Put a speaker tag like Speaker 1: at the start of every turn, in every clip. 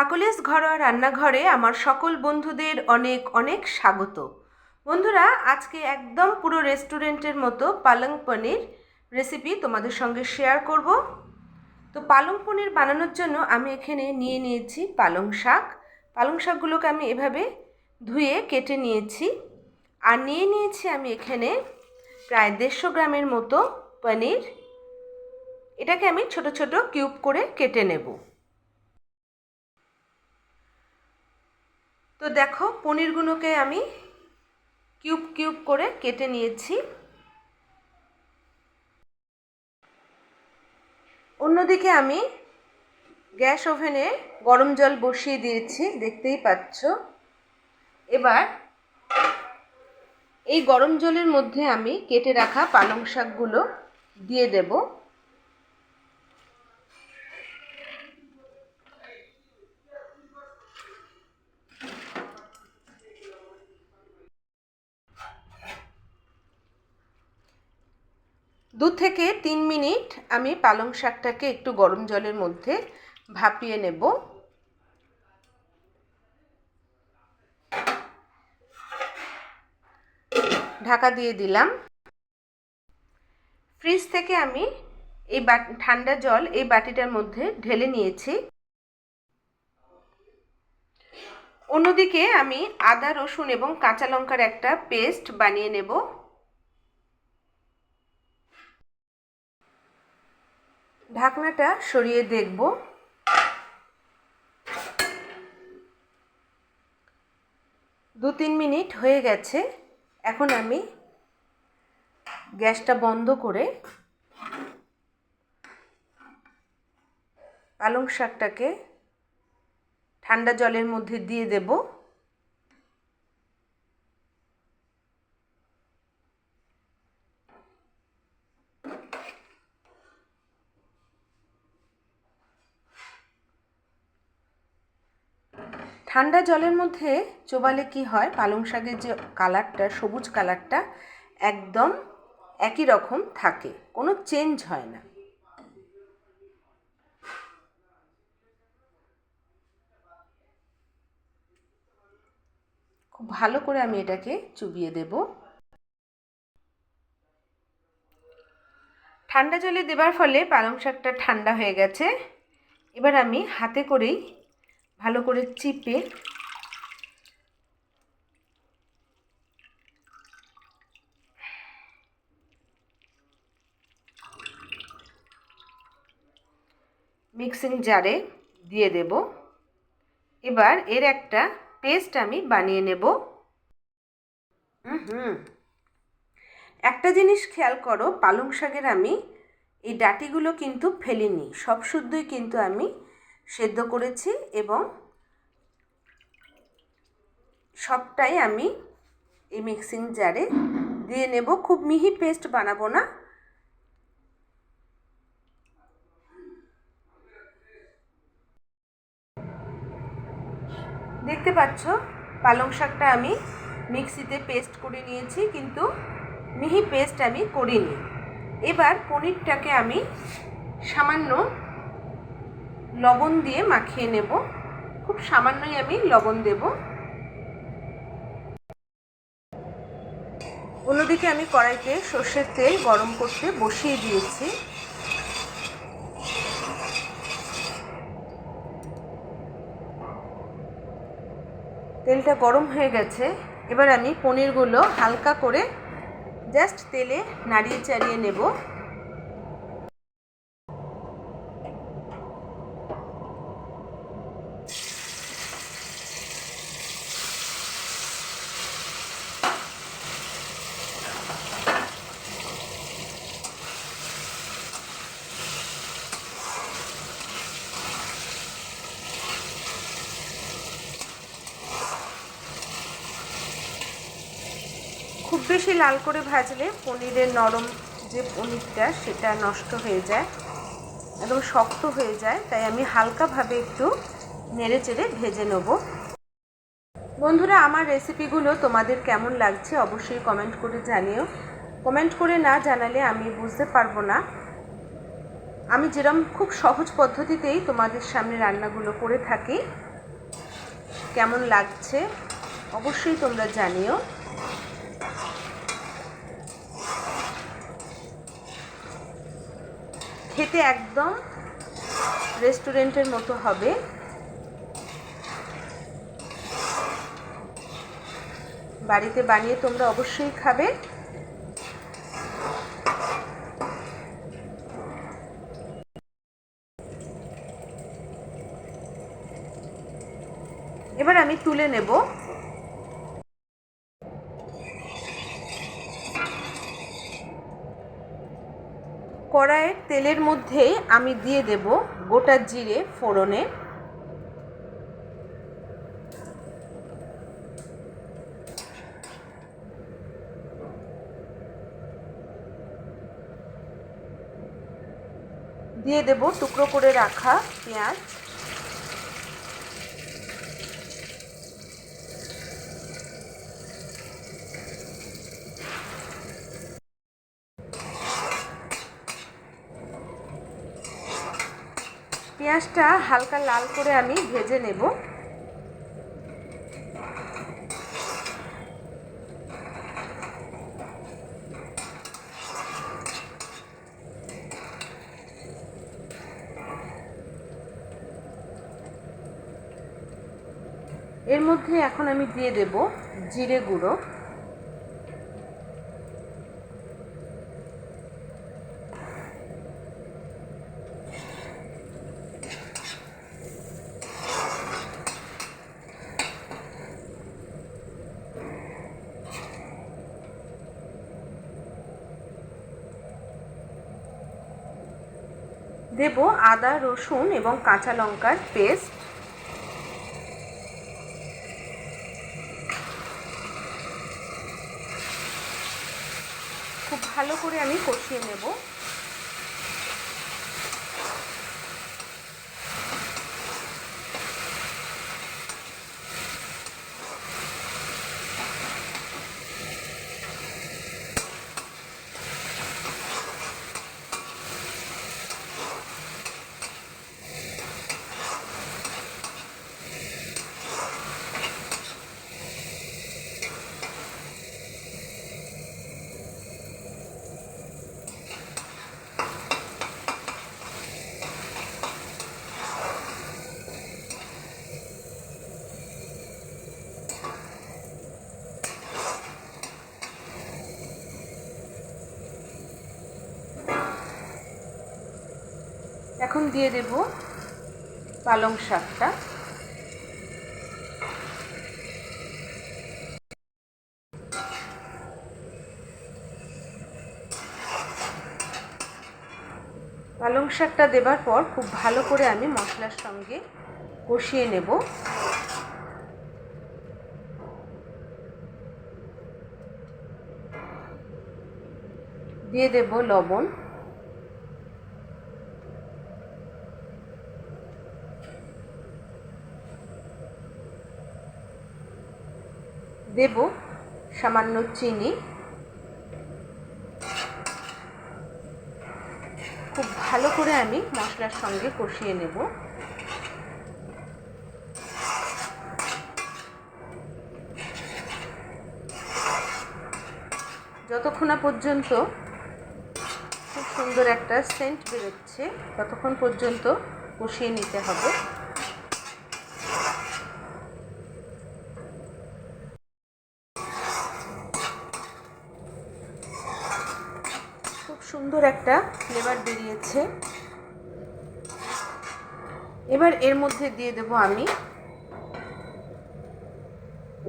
Speaker 1: কাকলিস ঘরোয়া রান্নাঘরে আমার সকল বন্ধুদের অনেক অনেক স্বাগত। বন্ধুরা, আজকে একদম পুরো রেস্টুরেন্টের মতো পালং পনির রেসিপি তোমাদের সঙ্গে শেয়ার করব। তো পালং পনির বানানোর জন্য আমি এখানে নিয়ে নিয়েছি পালং শাক। পালং শাকগুলোকে আমি এভাবে ধুয়ে কেটে নিয়েছি। আর নিয়ে নিয়েছি আমি এখানে প্রায় দেড়শো গ্রামের মতো পনির। এটাকে আমি ছোট ছোট কিউব করে কেটে নেব। তো দেখো, পনিরগুলোকে আমি কিউব কিউব করে কেটে নিয়েছি। অন্যদিকে আমি গ্যাস ওভেনে গরম জল বসিয়ে দিয়েছি, দেখতেই পাচ্ছ। এবার এই গরম জলের মধ্যে আমি কেটে রাখা পালং শাকগুলো দিয়ে দেবো। দু থেকে তিন মিনিট আমি পালং শাকটাকে একটু গরম জলের মধ্যে ভাপিয়ে নেব। ঢাকা দিয়ে দিলাম। ফ্রিজ থেকে আমি এই ঠান্ডা জল এই বাটিটার মধ্যে ঢেলে নিয়েছি। অন্যদিকে আমি আদা, রসুন এবং কাঁচা লঙ্কার একটা পেস্ট বানিয়ে নেব। ঢাকনাটা সরিয়ে দেখব। দু তিন মিনিট হয়ে গেছে। এখন আমি গ্যাসটা বন্ধ করে পালং শাকটাকে ঠান্ডা জলের মধ্যে দিয়ে দেবো। ঠান্ডা জলের মধ্যে চোবালে কি হয়? পালং শাকের যে কালারটা, সবুজ কালারটা একদম একই রকম থাকে। কোনো চেঞ্জ হয় না। খুব ভালো করে আমি এটাকে চুবিয়ে দেব। ঠান্ডা জলে দেবার ফলে পালং শাকটা ঠান্ডা হয়ে গেছে। এবার আমি হাতে করেই ভালো করে চিপে মিক্সিং জারে দিয়ে দেব। এবার এর একটা পেস্ট আমি বানিয়ে নেব। হুম একটা জিনিস খেয়াল করো, পালং শাকের আমি এই ডাটিগুলো কিন্তু ফেলিনি, সব শুদ্ধই কিন্তু আমি সেদ্ধ করেছি এবং সবটাই আমি এই মিক্সিং জারে দিয়ে নেব। খুব মিহি পেস্ট বানাবো না। দেখতে পাচ্ছ, পালং শাকটা আমি মিক্সিতে পেস্ট করে নিয়েছি, কিন্তু মিহি পেস্ট আমি করিনি। এবার পনিরটাকে আমি সামান্য লবণ দিয়ে মাখিয়ে নেব। খুব সামান্যই আমি লবণ দেব। অন্যদিকে আমি কড়াইতে সর্ষের তেল গরম করতে বসিয়ে দিয়েছি। তেলটা গরম হয়ে গেছে। এবার আমি পনিরগুলো হালকা করে জাস্ট তেলে নাড়িয়ে চাড়িয়ে নেব। বেশি লাল করে ভাজলে পনিরের নরম যে পনিরটা, সেটা নষ্ট হয়ে যায় একদম শক্ত হয়ে যায়। তাই আমি হালকাভাবে একটু নেড়ে চেড়ে ভেজে নেব। বন্ধুরা, আমার রেসিপিগুলো তোমাদের কেমন লাগছে অবশ্যই কমেন্ট করে জানিও। কমেন্ট করে না জানালে আমি বুঝতে পারব না। আমি যেরকম খুব সহজ পদ্ধতিতেই তোমাদের সামনে রান্নাগুলো করে থাকি, কেমন লাগছে অবশ্যই তোমরা জানিও। খেতে একদম রেস্টুরেন্টের মতো হবে। বাড়িতে বানিয়ে তোমরা অবশ্যই খাবে। এবার আমি তুলে নেব। কড়াইয়ের তেলের মধ্যেই আমি দিয়ে দেব গোটা জিরে ফোড়নে। দিয়ে দেব টুকরো করে রাখা পেঁয়াজ। পেঁয়াজটা হালকা লাল করে আমি ভেজে নেব। এর মধ্যে এখন আমি দিয়ে দেব জিরে গুঁড়ো। দেব আদা রসুন এবং কাঁচা লঙ্কার পেস্ট। খুব ভালো করে আমি কষিয়ে নেব। এখন দিয়ে দেব পালং শাকটা। পালং শাকটা দেবার পর খুব ভালো করে আমি মশলার সঙ্গে কষিয়ে নেব। দিয়ে দেব লবণ। দেব সামান্য চিনি। খুব ভালো করে আমি মশলার সঙ্গে কষিয়ে নেব। যতক্ষণ পর্যন্ত খুব সুন্দর একটা সেন্ট বেরোচ্ছে, ততক্ষণ পর্যন্ত কষিয়ে নিতে হবে খুব সুন্দর একটা ফ্লেভার বেরিয়েছে। এবার এর মধ্যে দিয়ে দেব আমি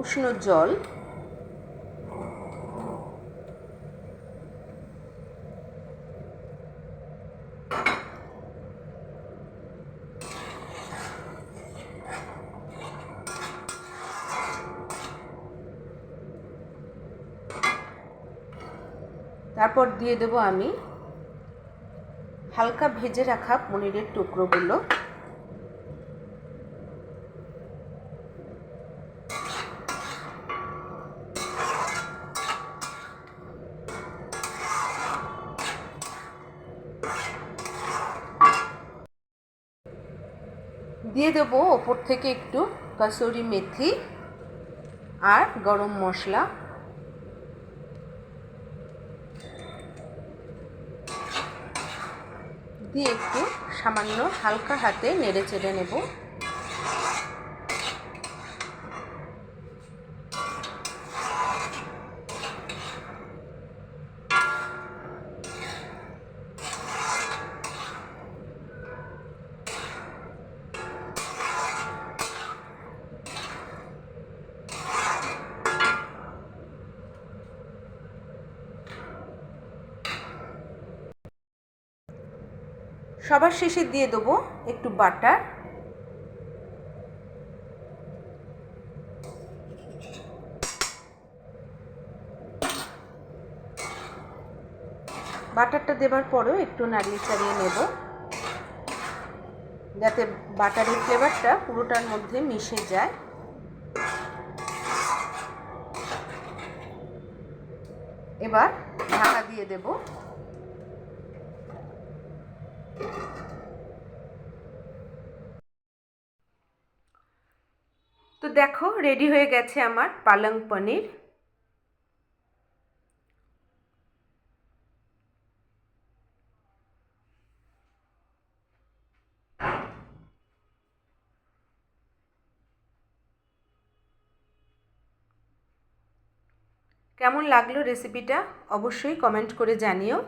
Speaker 1: উষ্ণ জল। তারপর দিয়ে দেবো আমি হালকা ভেজে রাখা পনিরের টুকরোগুলো। দিয়ে দেবো ওপর থেকে একটু কাসুরি মেথি আর গরম মশলা। দিয়ে একটু সামান্য হালকা হাতে নেড়ে চেড়ে নেব। সবার শেষে দিয়ে দেবো একটু বাটার। বাটারটা দেবার পরেও একটু নাড়িয়ে চাড়িয়ে নেব। যাতে বাটারের ফ্লেভারটা পুরোটার মধ্যে মিশে যায়। এবার ঢাকা দিয়ে দেবো। দেখো রেডি হয়ে গেছে আমার পালং পনির। কেমন লাগল রেসিপিটা অবশ্যই কমেন্ট করে জানিও।